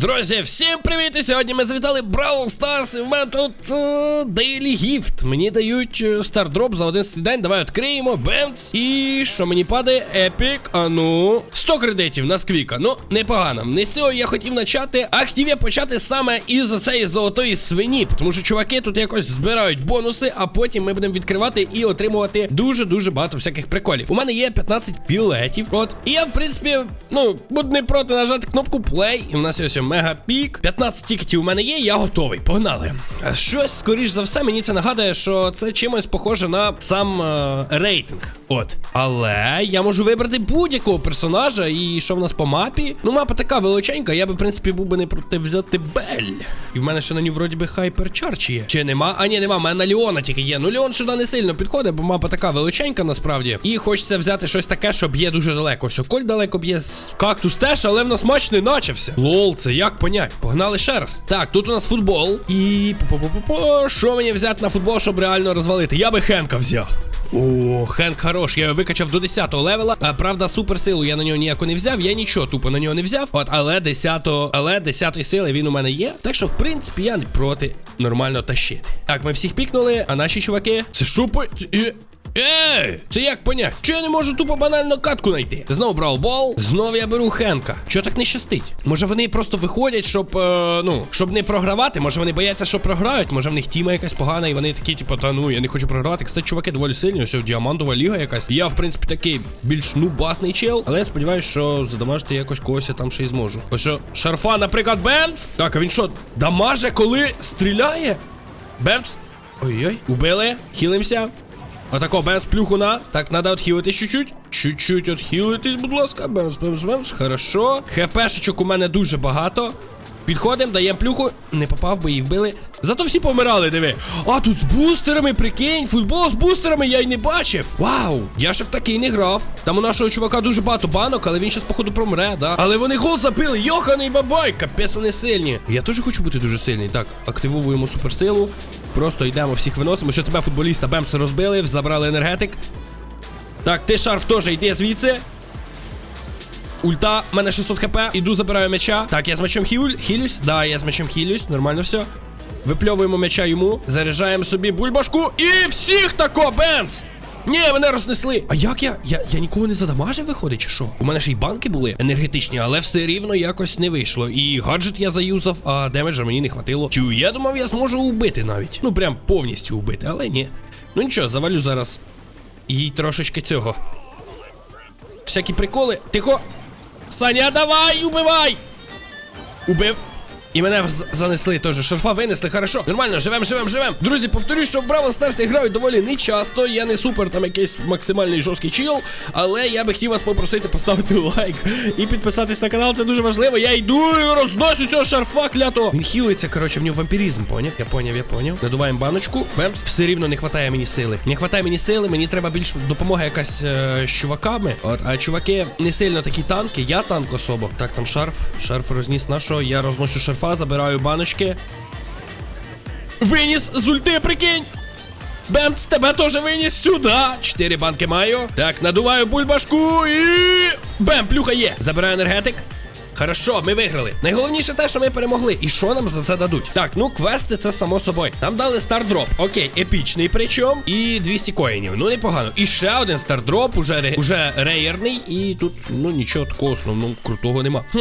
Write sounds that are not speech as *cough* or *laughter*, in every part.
Друзі, всім привіт! І сьогодні ми завітали Бравл Старс, і в мене тут е, Дейлі Гіфт. Мені дають е, стардроп за 11 день. Давай відкриємо. Бемц. І що мені падає? Епік. А ну. 100 кредитів на сквіка. Ну, непогано. Не з цього я хотів почати. А хотів я почати саме із цієї золотої свині. Тому що чуваки тут якось збирають бонуси, а потім ми будемо відкривати і отримувати дуже-дуже багато всяких приколів. У мене є 15 білетів. От. І я, в принципі, ну, буду не проти нажати кнопку play. І в нас є ось мегапік. 15 тікетів у мене є, я готовий. Погнали. Щось, скоріш за все, мені це нагадує, що це чимось похоже на сам е, рейтинг. От. Але я можу вибрати будь-якого персонажа. І що в нас по мапі? Ну, мапа така величенька, я би, в принципі, був би не проти взяти Бель. І в мене ще на ній вроді би хайперчарч є. Чи нема? А ні, нема, в мене на Ліона тільки є. Ну Ліон сюди не сильно підходить, бо мапа така величенька насправді. І хочеться взяти щось таке, що б'є дуже далеко. Ось Коль далеко б'є кактус теж, але в нас матч не начався. Лол, це як понять? Погнали ще раз. Так, тут у нас футбол. І що мені взяти на футбол, щоб реально розвалити? Я би Хенка взяв. О, Хенк хорош, я його викачав до 10 го левела. А правда, суперсилу я на нього ніяко не взяв. Я нічого тупо на нього не взяв. От, але 10 але 10 сили він у мене є. Так що, в принципі, я не проти нормально тащити. Так, ми всіх пікнули, а наші чуваки. Це. Е, Ей, це як понять? Чи я не можу тупо банально катку знайти? Знову брав бол, знов я беру Хенка. Чого так не щастить? Може вони просто виходять, щоб е, ну, щоб не програвати? Може вони бояться, що програють? Може в них тіма якась погана, і вони такі, типу, та ну я не хочу програвати. Кстати, чуваки доволі сильні, ось діамантова ліга якась. Я, в принципі, такий більш нубасний чел, але я сподіваюся, що задамажити якось когось я там ще й зможу. Ось що, шарфа, наприклад, Бемц. Так, а він що, дамаже, коли стріляє? Бемц. Ой-ой, убили, хілимося. Отако, без плюхуна. Так, надо отхилитись чуть-чуть. Чуть-чуть отхилитись, будь ласка. Бемс, бемс, бемс. Хорошо. ХПшечок у мене дуже багато. Підходимо, даємо плюху. Не попав, бо її вбили. Зато всі помирали, диви. А тут з бустерами, прикинь, футбол з бустерами я й не бачив. Вау! Я ще в такий не грав. Там у нашого чувака дуже багато банок, але він щас, походу, промре, да. Але вони гол забили, йоханий бабай, капець вони сильні. Я теж хочу бути дуже сильний. Так, активовуємо суперсилу. Просто йдемо, всіх виносимо. Що тебе футболіста Бемс розбили, забрали енергетик. Так, ти шарф теж йди звідси. Ульта, мене 600 хп, іду забираю м'яча. Так, я з м'ячом хіль, хілюсь. Да, я з м'ячом хілюсь, нормально все. Випльовуємо м'яча йому, заряджаємо собі бульбашку і всіх тако, бемц! Ні, мене рознесли. А як я? Я я нікого не задамажив, виходить, чи що? У мене ж і банки були енергетичні, але все рівно якось не вийшло. І гаджет я заюзав, а демеджа мені не хватило. Тю, я думав, я зможу убити навіть. Ну прям повністю убити, але ні. Ну нічого, завалю зараз їй трошечки цього. Всякі приколи. Тихо. Саня, давай, убивай! Убив. І мене занесли теж. Шерфа винесли, хорошо. Нормально, живем, живем, живем. Друзі, повторюю, що в Бравл Старсі грають доволі нечасто. Я не супер там якийсь максимальний жорсткий чіл. Але я би хотів вас попросити поставити *laughs* лайк і підписатись на канал. Це дуже важливо. Я йду і розносю цього шарфа клято. Він хілиться, коротше, в нього вампіризм, поняв? Я поняв, я поняв. Надуваємо баночку. Бемс, все рівно не вистачає мені сили. Не вистачає мені сили, мені треба більш допомога якась е, з чуваками. От, а чуваки не сильно такі танки. Я танк особо. Так, там шарф. Шарф розніс нашого. Я розношу шарфа, забираю баночки. Виніс з ульти, прикинь! Бенц, тебе теж виніс сюди. Чотири банки маю. Так, надуваю бульбашку і. Бем, плюха є. Забираю енергетик. Хорошо, ми виграли. Найголовніше те, що ми перемогли. І що нам за це дадуть? Так, ну квести це само собою. Нам дали стардроп. Окей, епічний причому. І 200 коїнів. Ну непогано. І ще один стардроп, уже, уже рейерний. І тут, ну нічого такого основного крутого нема. Хм,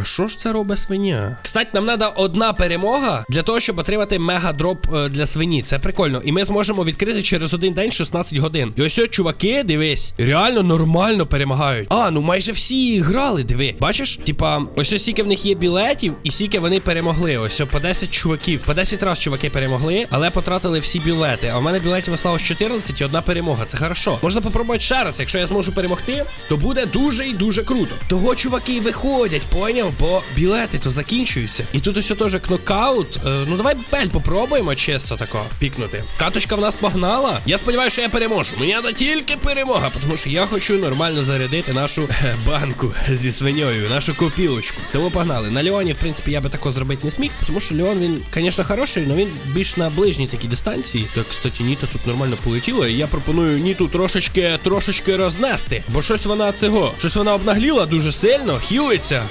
а що ж це робить свиня? Кстати, нам треба одна перемога для того, щоб отримати мегадроп е, для свині. Це прикольно. І ми зможемо відкрити через один день 16 годин. І ось ось, чуваки, дивись, реально нормально перемагають. А, ну майже всі грали, диви. Бачиш? Типа, ось ось скільки в них є білетів, і скільки вони перемогли. Ось по 10 чуваків. По 10 раз чуваки перемогли, але потратили всі білети. А в мене білетів осталось 14 і одна перемога. Це хорошо. Можна попробувати ще раз. Якщо я зможу перемогти, то буде дуже і дуже круто. Того чуваки виходять, поняв? Бо білети то закінчуються. І тут ось теж кнокаут. Е, ну давай бель попробуємо чесно тако пікнути. Каточка в нас погнала. Я сподіваюся, що я переможу. Мені треба тільки перемога, тому що я хочу нормально зарядити нашу е, банку зі свиньою, нашу копілочку. Тому погнали. На Леоні, в принципі, я би тако зробити не сміг, тому що Леон він, звісно, хороший, але він більш на ближній такій дистанції. Так, кстати, Ніта тут нормально полетіла, і я пропоную Ніту трошечки, трошечки рознести. Бо щось вона цього, щось вона обнагліла дуже сильно, хілиться.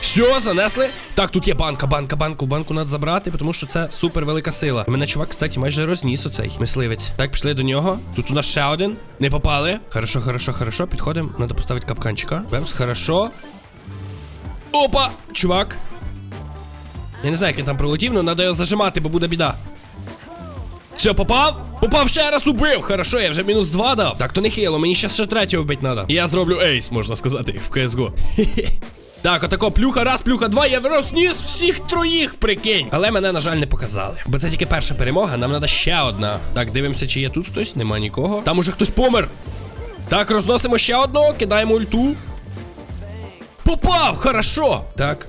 Все, занесли. Так, тут є банка, банка, банку, банку треба забрати, тому що це супер велика сила. Мене чувак, кстати, майже розніс оцей мисливець. Так, пішли до нього. Тут у нас ще один. Не попали. Хорошо, хорошо, хорошо. Підходимо. Треба поставити капканчика. Бемс, хорошо. Опа! Чувак. Я не знаю, як він там пролетів, але треба його зажимати, бо буде біда. Все, попав? Попав ще раз убив. Хорошо, я вже мінус два дав. Так, то не хило, мені ще ще третього вбити треба. Я зроблю ейс, можна сказати, в CSGO. *laughs* Так, отако плюха, раз, плюха, два, я розніс всіх троїх, прикинь. Але мене, на жаль, не показали. Бо це тільки перша перемога, нам треба ще одна. Так, дивимося, чи є тут хтось, нема нікого. Там уже хтось помер. Так, розносимо ще одного, кидаємо ульту. Попав! Хорошо! Так.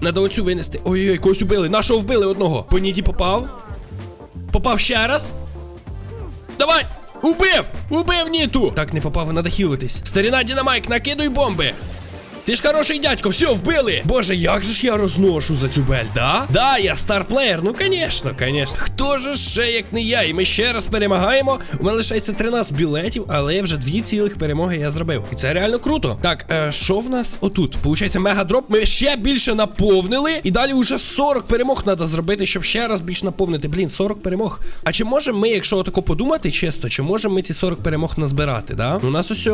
Надо оцю винести. Ой-ой-ой, когось убили. Нашого вбили одного. По ніді попав. Попав ще раз. Давай! Убив! Убив Ніту! Так, не попав, надо хілитись. Старіна Дінамайк, накидуй бомби! Ти ж хороший дядько, все, вбили! Боже, як же ж я розношу за цю бель, да? Да, я старплеєр, ну конечно, конечно. Хто ж ще, як не я? І ми ще раз перемагаємо. У мене лишається 13 білетів, але вже дві цілих перемоги я зробив. І це реально круто. Так, е, що в нас отут? Получається, мегадроп. Ми ще більше наповнили. І далі вже 40 перемог треба зробити, щоб ще раз більше наповнити. Блін, 40 перемог. А чи можемо ми, якщо отако подумати чесно, чи можемо ми ці 40 перемог назбирати, да? У нас ось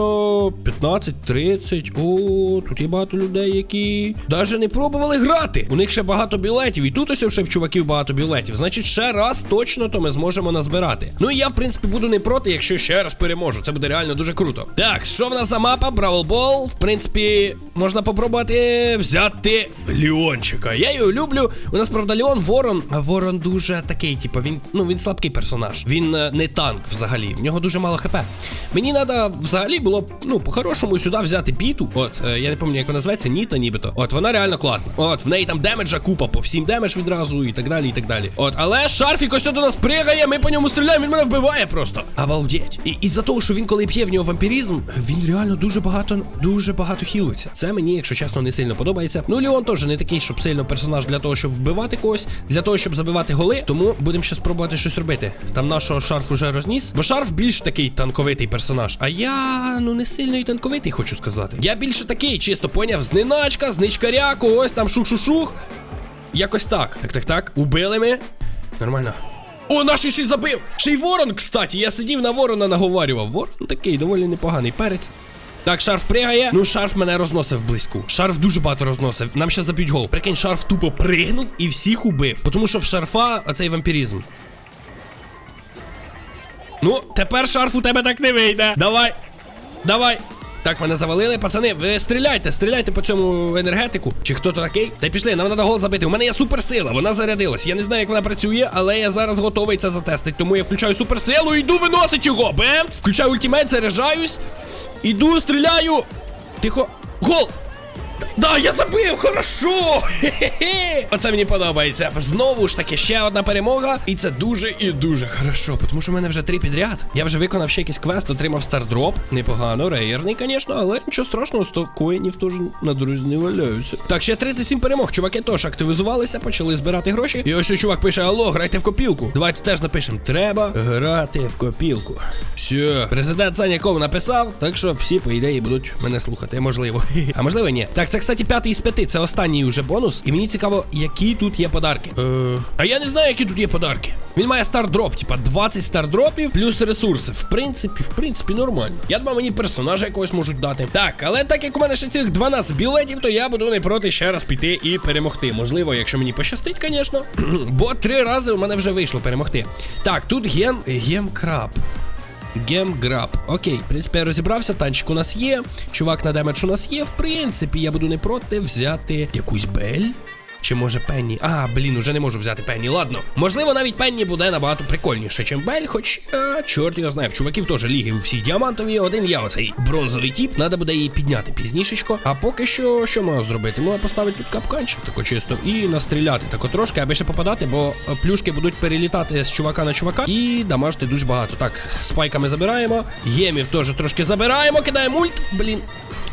15, 30. О, тут є багато людей, які навіть не пробували грати. У них ще багато білетів. І тут ось ще в чуваків багато білетів. Значить, ще раз точно то ми зможемо назбирати. Ну і я, в принципі, буду не проти, якщо ще раз переможу. Це буде реально дуже круто. Так, що в нас за мапа? Бравл Бол. В принципі, можна попробувати взяти Леончика. Я його люблю. У нас, правда, Леон Ворон. Ворон дуже такий, типу, він ну він слабкий персонаж. Він е, не танк взагалі. В нього дуже мало хп. Мені треба взагалі було ну, по-хорошому сюди взяти піту. От, е, я не пам'ятаю, як вона називається, Ніта, нібито. От, вона реально класна. От, в неї там демеджа купа, по всім демедж відразу і так далі, і так далі. От, але шарфік ось до нас пригає, ми по ньому стріляємо, він мене вбиває просто. Обалдеть. І із-за того, що він коли п'є в нього вампірізм, він реально дуже багато, дуже багато хілиться. Це мені, якщо чесно, не сильно подобається. Ну, Леон теж не такий, щоб сильно персонаж для того, щоб вбивати когось, для того, щоб забивати голи. Тому будемо ще спробувати щось робити. Там нашого шарф уже розніс. Бо шарф більш такий танковитий персонаж. А я ну не сильно і танковитий, хочу сказати. Я більше такий, чисто поняв, зниначка, зничкаря, когось там шух-шух-шух. Якось так. Так, так, так. Убили ми. Нормально. О, наш ще й забив! Ще й ворон, кстати. Я сидів на ворона, наговарював. Ворон такий доволі непоганий перець. Так, шарф пригає. Ну, шарф мене розносив близьку. Шарф дуже багато розносив. Нам ще заб'ють гол. Прикинь, шарф тупо пригнув і всіх убив. Тому що в шарфа оцей вампірізм. Ну, тепер шарф у тебе так не вийде. Давай. Давай. Так, мене завалили. Пацани, ви стріляйте, стріляйте по цьому енергетику. Чи хто то такий? Та й пішли, нам треба гол забити. У мене є суперсила, вона зарядилась. Я не знаю, як вона працює, але я зараз готовий це затестити. Тому я включаю суперсилу і йду виносить його. Бемц! Включаю ультимейт, заряджаюсь. Іду, стріляю. Тихо. Гол! Да, я забив, хорошо! Хе-хе-хе! Оце мені подобається. Знову ж таки, ще одна перемога. І це дуже і дуже хорошо, тому що в мене вже три підряд. Я вже виконав ще якийсь квест, отримав стардроп. Непогано, рейерний, звісно, але нічого страшного, 100 коїнів теж на друзі не валяються. Так, ще 37 перемог. Чуваки теж активізувалися, почали збирати гроші. І ось чувак пише: Алло, грайте в копілку. Давайте теж напишемо: треба грати в копілку. Все, президент Саняков написав, так що всі, по ідеї, будуть мене слухати. Можливо. *laughs* А можливо, ні. Так, це, кстати, п'ятий із п'яти. Це останній уже бонус. І мені цікаво, які тут є подарки. Е... А я не знаю, які тут є подарки. Він має стардроп, типа 20 стардропів плюс ресурси. В принципі, в принципі, нормально. Я думав, мені персонажа якогось можуть дати. Так, але так як у мене ще цих 12 білетів, то я буду не проти ще раз піти і перемогти. Можливо, якщо мені пощастить, звісно. *clears throat* Бо три рази у мене вже вийшло перемогти. Так, тут ген. Гем краб. Гемграб. Окей, в принципі, я розібрався. Танчик у нас є. Чувак на демедж у нас є. В принципі, я буду не проти взяти якусь бель. Чи може Пенні? А, блін, уже не можу взяти Пенні. Ладно. Можливо, навіть Пенні буде набагато прикольніше, чим Бель, хоч а, чорт його знає. В чуваків теж ліги всі діамантові, один я оцей бронзовий тип. Треба буде її підняти пізнішечко. А поки що, що маю зробити? Можу поставити тут капканчик, тако чисто, і настріляти тако трошки, аби ще попадати, бо е, плюшки будуть перелітати з чувака на чувака і дамажити дуже багато. Так, спайками забираємо. Ємів теж трошки забираємо, кидаємо ульт. Блін.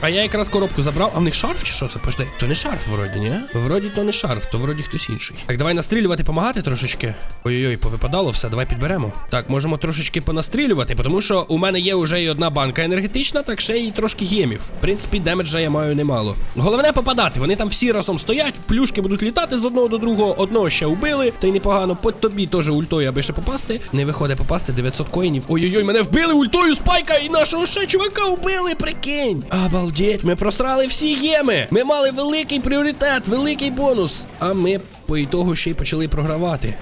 А я якраз коробку забрав. А в них шарф чи що це? Пожди. То не шарф, вроді, ні? Вроді то не шарф, то вроді хтось інший. Так, давай настрілювати, помагати трошечки. Ой-ой-ой, повипадало все, давай підберемо. Так, можемо трошечки понастрілювати, тому що у мене є вже і одна банка енергетична, так ще й трошки гемів. В принципі, демеджа я маю немало. Головне попадати. Вони там всі разом стоять, плюшки будуть літати з одного до другого. Одного ще вбили, та й непогано. По тобі теж ультою, аби ще попасти. Не виходить попасти 900 коїнів. Ой-ой-ой, мене вбили ультою спайка і нашого ще чувака вбили, прикинь. Обалдеть, ми просрали всі геми. Ми мали великий пріоритет, великий бонус. А ми по ітогу ще й почали програвати.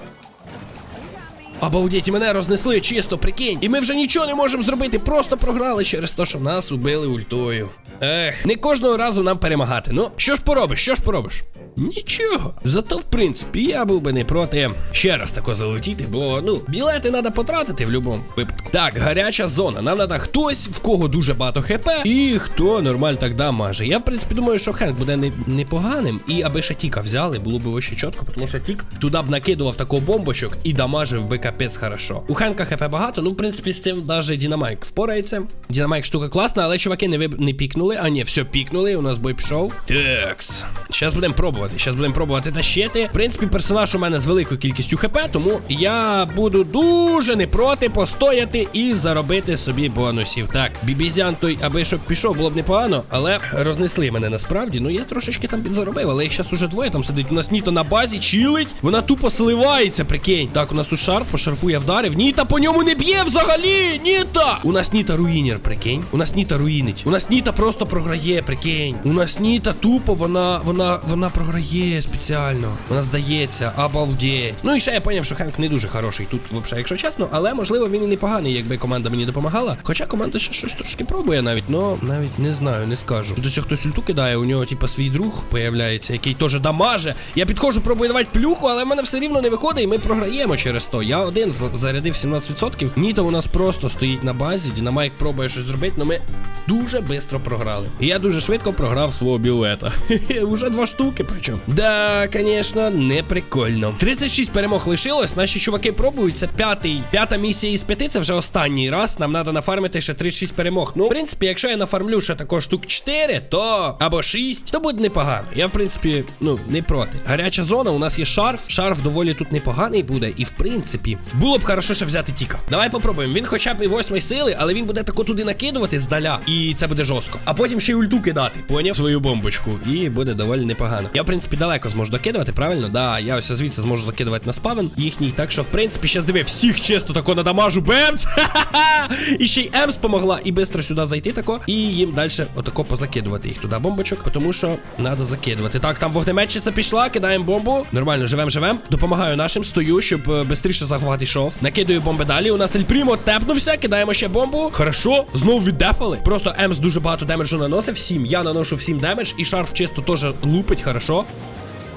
Обалдеть, і мене рознесли чисто, прикинь. І ми вже нічого не можемо зробити, просто програли через те, що нас убили ультою. Ех, не кожного разу нам перемагати. Ну, що ж поробиш, що ж поробиш? Нічого. Зато, в принципі, я був би не проти ще раз тако залетіти, бо ну, білети треба потратити в будь-якому випадку. Так, гаряча зона. Нам треба хтось, в кого дуже багато хп, і хто нормаль так дамаже. Я, в принципі, думаю, що Хенк буде не- непоганим. І аби ще Тіка взяли, було б ще чітко, тому що Тік туди б накидував такого бомбочок і дамажив би капець хорошо. У Хенка хп багато, ну, в принципі, з цим навіть Дінамайк впорається. Дінамайк штука класна, але чуваки не виб... не пікнули. А ні, все пікнули, у нас бой пішов. Такс. Зараз будемо пробувати. Зараз будемо пробувати тащити. В принципі, персонаж у мене з великою кількістю хп, тому я буду дуже не проти постояти і заробити собі бонусів. Так, бібізян той, аби щоб пішов, було б непогано, але рознесли мене насправді. Ну я трошечки там підзаробив, але їх зараз уже двоє там сидить. У нас Ніта на базі чилить. Вона тупо сливається, прикинь. Так, у нас тут шарф, по шарфу я вдарив. Ніта по ньому не б'є взагалі! Ніта! У нас Ніта руїнер, прикинь. У нас Ніта руїнить. У нас Ніта просто програє, прикинь. У нас Ніта тупо, вона, вона, вона програє спеціально. Вона здається, обалдеть. Ну і ще я поняв, що Хенк не дуже хороший тут, взагалі, якщо чесно, але можливо він і непоганий, якби команда мені допомагала. Хоча команда ще щось трошки пробує навіть, но навіть не знаю, не скажу. Тут ось хтось ульту кидає, у нього, типа, свій друг появляється, який теж дамаже. Я підходжу, пробую давати плюху, але в мене все рівно не виходить, і ми програємо через то. Я один за- зарядив 17%. Ніта у нас просто стоїть на базі. Дінамайк пробує щось зробити, але ми дуже швидко програли. І я дуже швидко програв свого білета. *laughs* Уже два штуки, причому. Да, звісно, не прикольно. 36 перемог лишилось. Наші чуваки пробують. Це п'ятий. П'ята місія із п'яти. Це вже останній раз. Нам треба нафармити ще 36 перемог. Ну, в принципі, якщо я нафармлю ще також штук 4, то або 6, то буде непогано. Я, в принципі, ну, не проти. Гаряча зона, у нас є шарф. Шарф доволі тут непоганий буде. І в принципі, було б хорошо ще взяти Тіка. Давай попробуємо. Він хоча б і восьмої сили, але він буде тако туди накидувати здаля. І це буде жорстко. А потім ще й ульту кидати. Поняв свою бомбочку. І буде доволі непогано. Я, в принципі, далеко зможу докидувати, правильно? Да, я ось звідси зможу закидувати на спавен їхній. Так що, в принципі, щас диви, всіх чисто тако надамажу. *laughs* Ха-ха-ха! І ще й Емс помогла. І швидко сюди зайти тако. І їм далі отако позакидувати їх туди бомбочок, тому що треба закидувати. Так, там вогнеметчиця пішла, кидаємо бомбу. Нормально, живем, живем. Допомагаю нашим, стою, щоб швидше заховати йшов. Накидаю бомби далі. У нас Ельпрімо тепнувся, кидаємо ще бомбу. Хорошо, знову віддефали. Просто Емс дуже багато демеджу наносив. Всім. Я наношу всім демедж. І шарф чисто теж лупить, хорошо.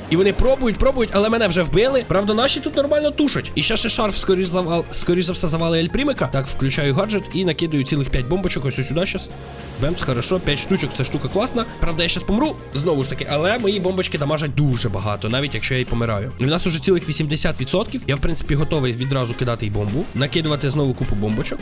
І вони пробують, пробують, але мене вже вбили. Правда, наші тут нормально тушать. І ще ще шарф, скоріш завал, скоріш за все, завали Ельпрімика. Так, включаю гаджет і накидаю цілих 5 бомбочок. Ось сюди щас. Бемс, хорошо, 5 штучок, це штука класна. Правда, я щас помру. Знову ж таки, але мої бомбочки дамажать дуже багато, навіть якщо я і помираю. У нас уже цілих 80%. Я, в принципі, готовий відразу кидати й бомбу. Накидувати знову купу бомбочок.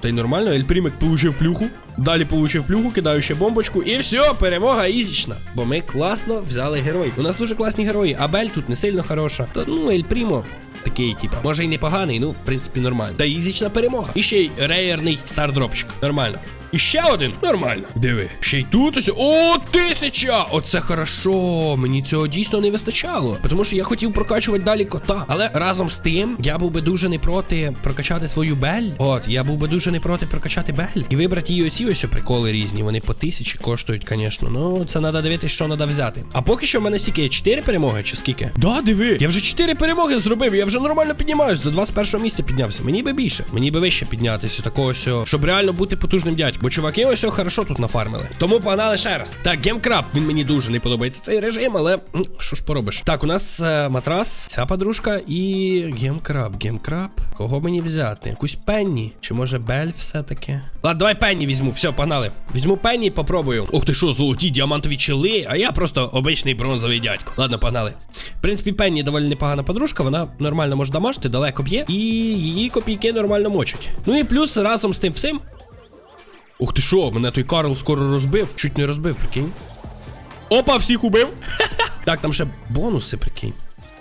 Та й нормально, Ельпрімик получив плюху. Далі получив плюху, кидаю ще бомбочку. І все, перемога ізічна. Бо ми класно взяли герой. У нас дуже класні герої. Абель тут не сильно хороша. Та ну, Ельпрімо. Такий, типа, може і непоганий, ну, в принципі, нормально. Та ізічна перемога. І ще й реєрний стардропчик. Нормально. І ще один. Нормально. Диви. Ще й тут ось. О, тисяча! Оце хорошо. Мені цього дійсно не вистачало. Тому що я хотів прокачувати далі кота. Але разом з тим, я був би дуже не проти прокачати свою бель. От, я був би дуже не проти прокачати бель. І вибрати її оці ось приколи різні. Вони по тисячі коштують, звісно. Ну, це треба дивитися, що треба взяти. А поки що в мене скільки є 4 перемоги, чи скільки? Да, диви. Я вже 4 перемоги зробив. Я вже нормально піднімаюсь. До 21 місця піднявся. Мені би більше. Мені би вище піднятися. Такого щоб реально бути потужним дядьком. Бо чуваки ось о, хорошо тут нафармили. Тому погнали ще раз. Так, гемкраб. Він мені дуже не подобається цей режим, але що ж поробиш? Так, у нас е, матрас, ця подружка і гемкраб. Гемкраб. Кого мені взяти? Якусь пенні? Чи може бель все-таки? Ладно, давай пенні візьму. Все, погнали. Візьму пенні і попробую. Ух ти що, золоті діамантові чили, а я просто обичний бронзовий дядько. Ладно, погнали. В принципі, пенні доволі непогана подружка, вона нормально може дамажити, далеко б'є, і її копійки нормально мочать. Ну і плюс разом з тим всім Ух ти що, мене той Карл скоро розбив. Чуть не розбив, прикинь. Опа, всіх убив. *laughs* так, там ще бонуси, прикинь.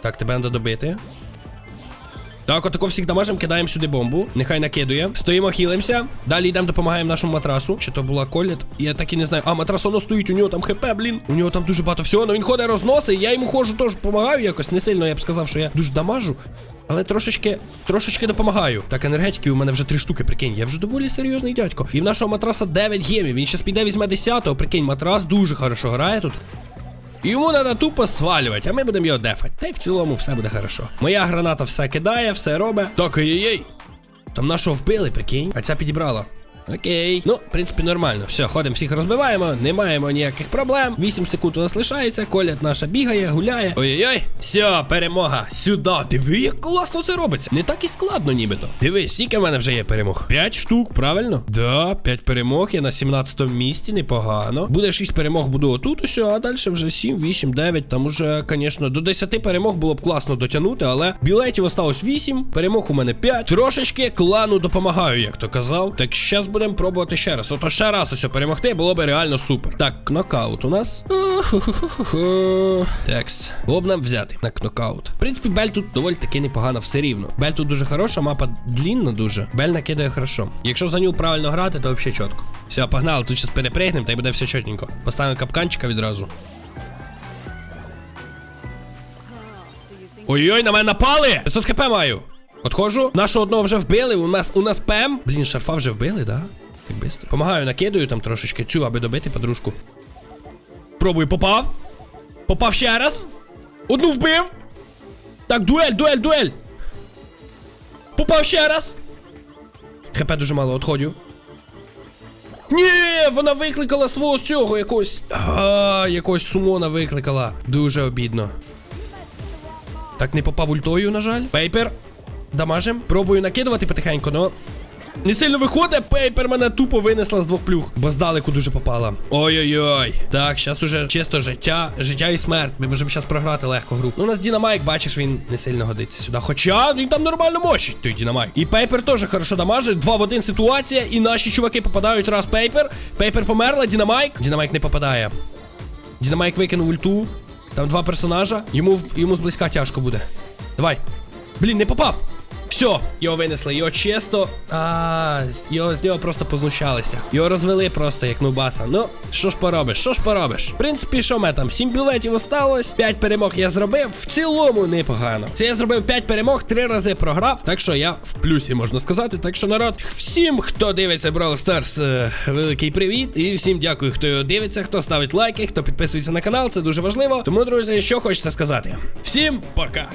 Так, тебе треба добити. Так, отако всіх дамажем, кидаємо сюди бомбу. Нехай накидує. Стоїмо, хілимося. Далі йдемо, допомагаємо нашому матрасу. Чи то була коліт? Я так і не знаю. А, матрас стоїть, у нього там хп, блін. У нього там дуже багато всього. Ну він ходить розносить. Я йому ходжу, теж допомагаю якось. Не сильно я б сказав, що я дуже дамажу. Але трошечки, трошечки допомагаю. Так, енергетики у мене вже три штуки, прикинь. Я вже доволі серйозний дядько. І в нашого матраса 9 гемів. Він щас піде візьме 10-го. Прикинь, матрас дуже хорошо грає тут. Йому треба тупо свалювати, а ми будемо його дефати. Та й в цілому все буде хорошо. Моя граната все кидає, все робить. Так, ей-ей. Там нашого вбили, прикинь, а ця підібрала. Окей. Ну, в принципі, нормально. Все, ходимо, всіх розбиваємо, не маємо ніяких проблем. 8 секунд у нас лишається, колят наша бігає, гуляє. Ой-ой-ой. Все, перемога. Сюди. Диви, як класно це робиться. Не так і складно, нібито. Диви, скільки в мене вже є перемог. 5 штук, правильно? Да, 5 перемог. Я на 17 місці, непогано. Буде 6 перемог, буду отут, усе, а далі вже 7, 8, 9. Там уже, звісно, до 10 перемог було б класно дотягнути, але білетів осталось 8, перемог у мене 5. Трошечки клану допомагаю, як то казав. Так зараз будемо пробувати ще раз. Ото ще раз усе перемогти було б реально супер. Так, нокаут у нас. Такс. Було б нам взяти на кнокаут. В принципі, Бель тут доволі таки непогана все рівно. Бель тут дуже хороша, мапа длінна дуже. Бель накидає хорошо. Якщо за нього правильно грати, то взагалі чітко. Все, погнали, тут зараз перепригнемо, та й буде все чотенько. Поставимо капканчика відразу. Ой-ой, на мене напали! 500 хп маю. Отходжу. Нашого одного вже вбили. У нас у нас ПМ. Блін, шарфа вже вбили, да? Так бистро. Помагаю, накидаю там трошечки цю, аби добити подружку. Пробую, попав. Попав ще раз. Одну вбив. Так, дуель, дуель, дуель. Попав ще раз. ХП дуже мало, отходю. Ні, вона викликала свого цього якогось. А, якогось сумона викликала. Дуже обідно. Так, не попав ультою, на жаль. Пейпер. Дамажем. Пробую накидувати потихеньку, но. Не сильно виходить, пейпер мене тупо винесла з двох плюх, бо здалеку дуже попала. Ой-ой-ой. Так, зараз уже чисто життя, життя і смерть. Ми можемо зараз програти легко гру. Ну, у нас Дінамайк, бачиш, він не сильно годиться сюди. Хоча він там нормально мочить, той Дінамайк. І пейпер теж хорошо дамажить. Два в один ситуація, і наші чуваки попадають раз пейпер. Пейпер померла, Дінамайк. Дінамайк не попадає. Дінамайк викинув ульту. Там два персонажа. Йому, йому зблизька тяжко буде. Давай. Блін, не попав. Все, його винесли, його чисто. А, його з нього просто познущалися. Його розвели просто як нубаса. Ну, що ж поробиш, що ж поробиш? В принципі, що ми там? Сім білетів осталось, п'ять перемог я зробив. В цілому непогано. Це я зробив п'ять перемог, три рази програв. Так що я в плюсі можна сказати. Так що народ, всім, хто дивиться Brawl Stars, е, великий привіт. І всім дякую, хто його дивиться, хто ставить лайки, хто підписується на канал. Це дуже важливо. Тому, друзі, що хочеться сказати. Всім пока!